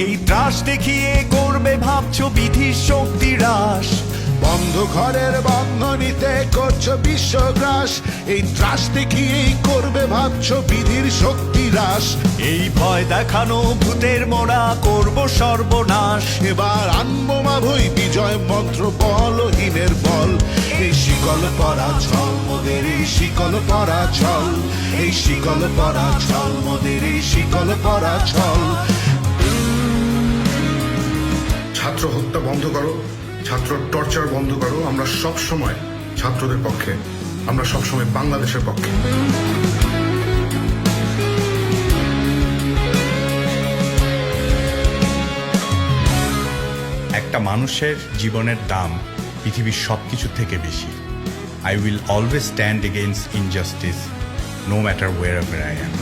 এই ত্রাস দেখিয়ে করবে ভাবছ বিধির শক্তি হ্রাস। বন্ধ ঘরের বন্ধনীতে করছ বিশ্বগ্রাস এই ত্রাস দেখিয়েই করবে ভাবছ বিধির শক্তি হ্রাস। এই ভয় দেখানো ভূতের মোড়া করব সর্বনাশ। এবার আনব মা ভই বিজয় মন্ত্র বলহীনের বল। এই শিকল পরা ছল মোদের এই শিকল পরা ছল। এই শিকল পরা ছল মোদের এই শিকল পরা ছল। ছাত্র হত্যা বন্ধ করো, ছাত্র টর্চার বন্ধ করো, আমরা সব সময় ছাত্রদের পক্ষে, আমরা সব সময় বাংলাদেশের পক্ষে। একটা মানুষের জীবনের দাম পৃথিবীর সব কিছু থেকে বেশি। I will always stand against injustice no matter what I am